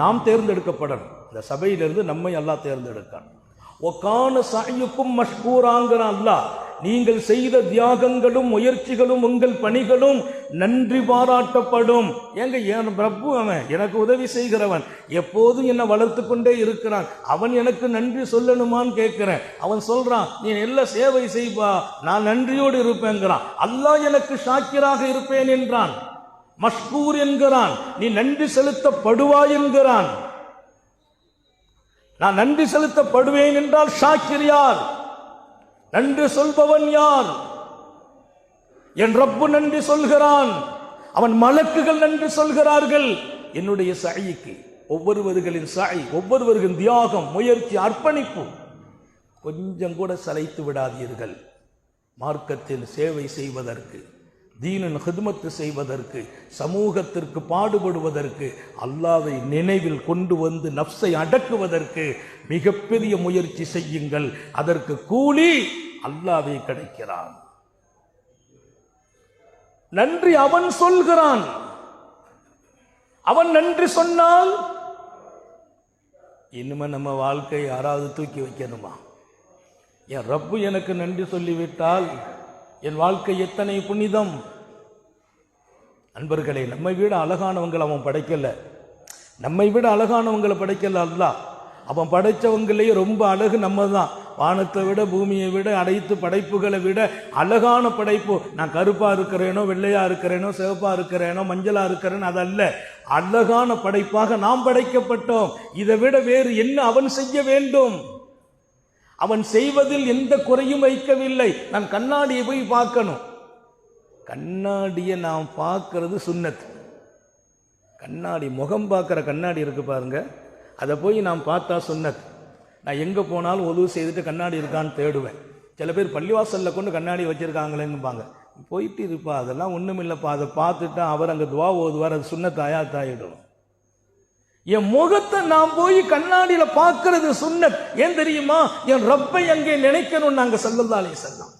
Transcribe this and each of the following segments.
நாம் தேர்ந்தெடுக்கப்படணும். இந்த சபையிலிருந்து நம்மை அல்லாஹ் தேர்ந்தெடுக்கான் ஒக்கான சாயுக்கும் மஷ்கூராங்கிற அல்லாஹ் நீங்கள் செய்த தியாகங்களும் முயற்சிகளும் உங்கள் பணிகளும் நன்றி பாராட்டப்படும். ஏங்க என் பிரபு அவன் எனக்கு உதவி செய்கிறவன் எப்போதும் என்னை வளர்த்து கொண்டே இருக்கிறான். அவன் எனக்கு நன்றி சொல்லணுமான்னு கேட்கிறேன். அவன் சொல்றான் நீ எல்லாம் சேவை செய்வா நான் நன்றியோடு இருப்பேங்கிறான் அல்லாஹ் எனக்கு ஷாக்கிராக இருப்பேன் என்றான். மஷ்கூர் என்கிறான். நீ நன்றி செலுத்தப்படுவாய் என்கிறான். நான் நன்றி செலுத்தப்படுவேன் என்றால் ஷாக்கிர் யார்? நன்றி சொல்பவன் யார்? என் ரப்பு நன்றி சொல்கிறான். அவன் மலக்குகள் நன்றி சொல்கிறார்கள். என்னுடைய சாயிக்கு ஒவ்வொருவர்களின் சாய் ஒவ்வொருவர்களின் தியாகம் முயற்சி அர்ப்பணிப்பு கொஞ்சம் கூட சளைத்து விடாதீர்கள். மார்க்கத்தில் சேவை செய்வதற்கு தீனன் ஹிதுமத்து செய்வதற்கு சமூகத்திற்கு பாடுபடுவதற்கு அல்லாவை நினைவில் கொண்டு வந்து நப்சை அடக்குவதற்கு மிகப்பெரிய முயற்சி செய்யுங்கள். அதற்கு கூலி அல்லாவே கிடைக்கிறான். நன்றி அவன் சொல்கிறான். அவன் நன்றி சொன்னால் இனிமே நம்ம வாழ்க்கை யாராவது தூக்கி வைக்கணுமா? என் ரப்பு எனக்கு நன்றி சொல்லிவிட்டால் என் வாழ்க்கை எத்தனை புனிதம்? அன்பர்களே நம்மை விட அழகானவங்களை அவன் படைக்கல. நம்மை விட அழகானவங்களை படைக்கல அல்ல. அவன் படைத்தவங்களையே ரொம்ப அழகு நம்ம தான் வானத்தை விட பூமியை விட அனைத்து படைப்புகளை விட அழகான படைப்பு. நான் கருப்பாக இருக்கிறேனோ வெள்ளையாக இருக்கிறேனோ சிவப்பாக இருக்கிறேனோ மஞ்சளாக இருக்கிறேனோ அதல்ல. அழகான படைப்பாக நாம் படைக்கப்பட்டோம். இதை விட வேறு என்ன அவன் செய்ய வேண்டும்? அவன் செய்வதில் எந்த குறையும் வைக்கவில்லை. நான் கண்ணாடியை போய் பார்க்கணும். கண்ணாடியை நாம் பார்க்கறது சுன்னத் கண்ணாடி முகம் பார்க்குற கண்ணாடி இருக்கு பாருங்க. அதை போய் நாம் பார்த்தா சுன்னத் நான் எங்கே போனாலும் உதவு செய்துட்டு கண்ணாடி இருக்கான்னு தேடுவேன். சில பேர் பள்ளிவாசலில் கொண்டு கண்ணாடி வச்சிருக்காங்களேங்குப்பாங்க போயிட்டு இருப்பா அதெல்லாம் ஒன்றும் இல்லைப்பா அதை பார்த்துட்டா அவர் அங்கே துவா ஓதுவார் அது சுண்ணத்தாயா தாயிடும் என் முகத்தை நான் போய் கண்ணாடியில பார்க்கறது சுண்ணத். ஏன் தெரியுமா? என் ரப்பை அங்கே நினைக்கணும் நாங்க செல்லந்தாலே செல்லாம்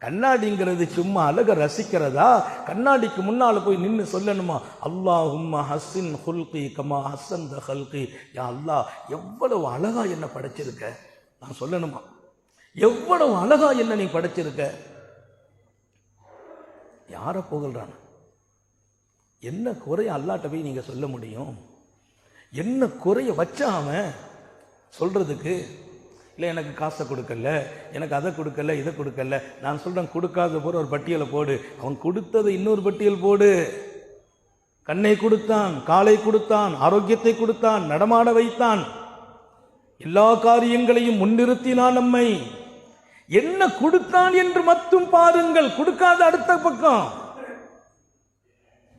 கண்ணாடிங்கிறது சும்மா அழக ரசிக்கிறதா? கண்ணாடிக்கு முன்னால் போய் நின்று சொல்லணுமா? அல்லாஹும் ஹஸ்ஸின் ஹுல்கி கமா ஹஸ்ஸன் த ஹல்கி. யா அல்லாஹ் எவ்வளவு அழகா என்ன படைச்சிருக்க? நான் சொல்லணுமா? எவ்வளவு அழகா என்ன நீ படைச்சிருக்க? யாரை புகழ்றான் என்ன குறை அல்லாட்ட போய் நீங்கள் சொல்ல முடியும்? என்ன குறைய வச்சாம அவன் சொல்றதுக்கு? இல்லை எனக்கு காசை கொடுக்கல எனக்கு அதை கொடுக்கல இதை கொடுக்கல. நான் சொல்றேன் கொடுக்காத போற ஒரு பட்டியலை போடு. அவன் கொடுத்ததை இன்னொரு பட்டியல் போடு. கண்ணை கொடுத்தான் காலை கொடுத்தான் ஆரோக்கியத்தை கொடுத்தான் நடமாட வைத்தான். எல்லா காரியங்களையும் முன்னிறுத்தினான் நம்மை. என்ன கொடுத்தான் என்று மட்டும் பாருங்கள். கொடுக்காத அடுத்த பக்கம்.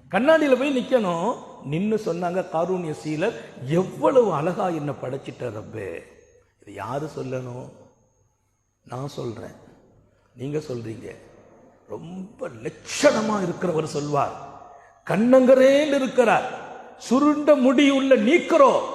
கண்ணாடியில் போய் நிற்கணும் நின்று சொன்னாங்க காரூணிய சீலர் எவ்வளவு அழகா என்னை படைச்சிட்ட ரப்பே. இது யாரு சொல்லணும்? நான் சொல்றேன். நீங்க சொல்றீங்க. ரொம்ப லட்சணமா இருக்கிறவர் சொல்வார். கண்ணங்கரேன்னு இருக்கிறார். சுருண்ட முடி உள்ள நீக்கிறோம்.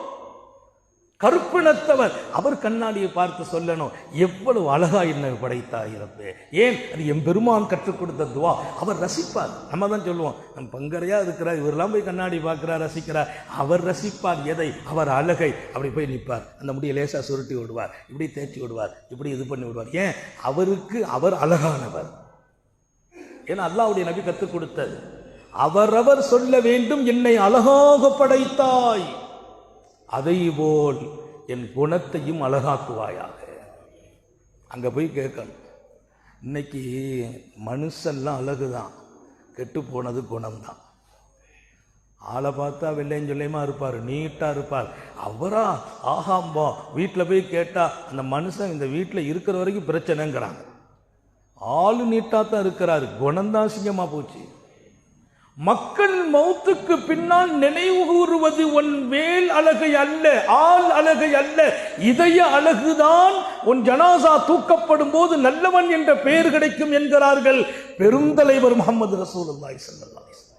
கருப்பினத்தவர் அவர் கண்ணாடியை பார்த்து சொல்லணும் எவ்வளவு அழகா என்ன படைத்தாய் ரப்பே. ஏன்? அது என் பெருமான் கற்றுக் கொடுத்த துவா. அவர் ரசிப்பார். நம்ம தான் சொல்லுவோம் நம்ம பங்கரையா இருக்கிறார் இவரெல்லாம் போய் கண்ணாடி பார்க்கிறார் ரசிக்கிறார். அவர் ரசிப்பார் எதை? அவர் அழகை. அப்படி போய் நிற்பார். அந்த முடியை லேசா சுருட்டி விடுவார். இப்படி தேய்ச்சி விடுவார். இப்படி இது பண்ணி விடுவார். ஏன்? அவருக்கு அவர் அழகானவர். ஏன்னா அல்லாவுடைய நபி கற்றுக் கொடுத்தது. அவரவர் சொல்ல வேண்டும் என்னை அழகாக படைத்தாய். அதை போல் என் குணத்தையும் அழகாக்குவாயாக. அங்கே போய் கேட்கணும். இன்னைக்கு அழகு தான் கெட்டு போனது குணம்தான். ஆளை பார்த்தா வெள்ளையும் சொல்லையுமா இருப்பார் நீட்டாக இருப்பார். அவரா ஆஹாம்பா வீட்டில் போய் கேட்டால் அந்த மனுஷன் இந்த வீட்டில் இருக்கிற வரைக்கும் பிரச்சனைங்கிறாங்க. ஆளு நீட்டாக தான் இருக்கிறாரு குணம்தான் சிங்கமாக போச்சு. மக்கள் மௌத்துக்கு பின்னால் நினைவு கூறுவது உன் வேல் அழகை அல்ல ஆள் அழகை அல்ல. இதய அழகுதான் உன் ஜனாசா தூக்கப்படும் போது நல்லவன் என்ற பெயர் கிடைக்கும் என்கிறார்கள் பெருந்தலைவர் முகமது ரசூல் அல்லாய் அலைஹி